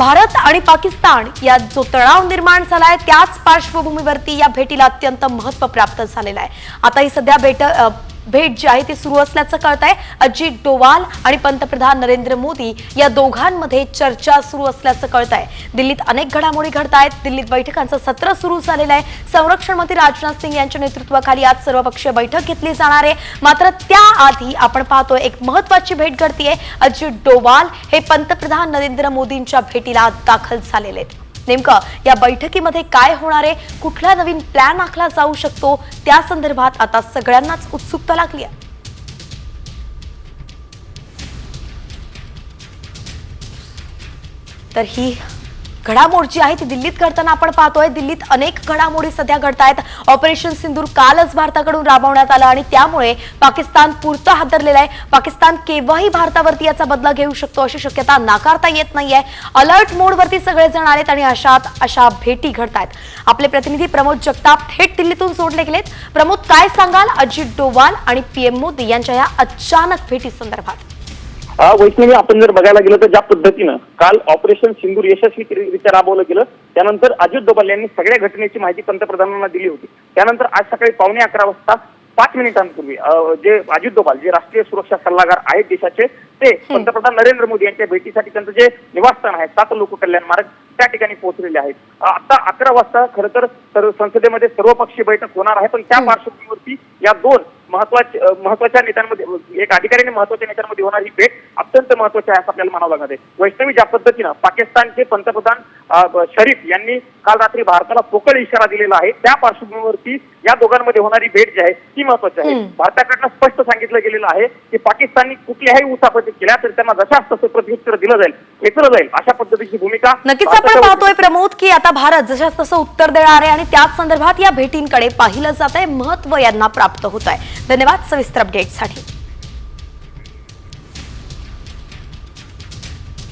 भारत आणि पाकिस्तान यात जो तणाव निर्माण झालाय त्याच पार्श्वभूमीवरती या भेटीला अत्यंत महत्त्व प्राप्त झालेलं आहे. आता ही सध्या भेट भेट जी आहे ती सुरू असल्याचं कळत आहे अजित डोवाल आणि पंतप्रधान नरेंद्र मोदी या दोघांमध्ये चर्चा सुरू असल्याचं कळत आहे दिल्लीत अनेक घडामोडी घडत आहेत दिल्लीत बैठकांचं सत्र सुरू झालेलं आहे. संरक्षण मंत्री राजनाथ सिंग यांच्या नेतृत्वाखाली आज सर्वपक्षीय बैठक घेतली जाणार आहे. मात्र त्याआधी आपण पाहतोय एक महत्वाची भेट घडतीये. अजित डोवाल हे पंतप्रधान नरेंद्र मोदींच्या भेटीला दाखल झालेले आहेत. नेमकं या बैठकीमध्ये काय होणार आहे? कुठला नवीन प्लॅन आखला जाऊ शकतो? त्या संदर्भात आता सगळ्यांनाच उत्सुकता लागली आहे. तर ही घडामोड जी आहे ती दिल्लीत घडताना आपण पाहतोय. दिल्लीत अनेक घडामोडी सध्या घडतायत. ऑपरेशन सिंदूर कालच भारताकडून राबवण्यात आलं आणि त्यामुळे पाकिस्तान पुरतं हादरलेलं आहे. पाकिस्तान केव्हाही भारतावरती याचा बदला घेऊ शकतो अशी शक्यता नाकारता येत नाहीये. अलर्ट मोडवरती सगळेजण आलेत आणि अशात अशा भेटी घडतायत. आपले प्रतिनिधी प्रमोद जगताप थेट दिल्लीतून जोडले गेलेत. प्रमोद काय सांगाल? अजित डोवाल आणि पीएम मोदी यांच्या या अचानक भेटी संदर्भात? वैष्णवी आपण जर बघायला गेलं तर ज्या पद्धतीनं काल ऑपरेशन सिंदूर यशस्वीरित्या राबवलं गेलं त्यानंतर अजित डोभाल यांनी सगळ्या घटनेची माहिती पंतप्रधानांना दिली होती. त्यानंतर आज सकाळी पावणे अकरा वाजता पाच मिनिटांपूर्वी जे अजित डोभाल जे राष्ट्रीय सुरक्षा सल्लागार आहेत देशाचे ते पंतप्रधान नरेंद्र मोदी यांच्या भेटीसाठी त्यांचं जे निवासस्थान आहे सात लोक कल्याण मार्ग त्या ठिकाणी पोहोचलेले आहेत. आता अकरा वाजता खरं तर संसदेमध्ये सर्वपक्षीय बैठक होणार आहे पण त्या पार्श्वभूमीवरती या दोन महत्त्वाच्या महत्त्वाच्या नेत्यांमध्ये एक अधिकाऱ्याने महत्त्वाच्या नेत्यांमध्ये होणारी भेट अत्यंत महत्वाची आहे असं आपल्याला म्हणावं लागणार आहे. वैष्णवी ज्या पद्धतीनं पाकिस्तानचे पंतप्रधान शरीफ यांनी काल रात्री भारताला पोकळ इशारा दिलेला आहे. त्या पार्श्वभूमीवरती या दोघांमध्ये होणारी भेट जी आहे ती महत्वाची आहे. भारताकडनं स्पष्ट सांगितलं गेलेलं आहे की पाकिस्ताननी कुठल्याही उचापती केल्या तर त्यांना जशाच तसं प्रत्युत्तर दिलं जाईल खेचलं जाईल अशा पद्धतीची भूमिका नक्कीच आपण पाहतोय प्रमोद की आता भारत जशाच तसं उत्तर देणार आहे आणि त्याच संदर्भात या भेटींकडे पाहिलं जात आहे महत्त्व यांना प्राप्त होत आहे धन्यवाद सविस्तर अपडेटसाठी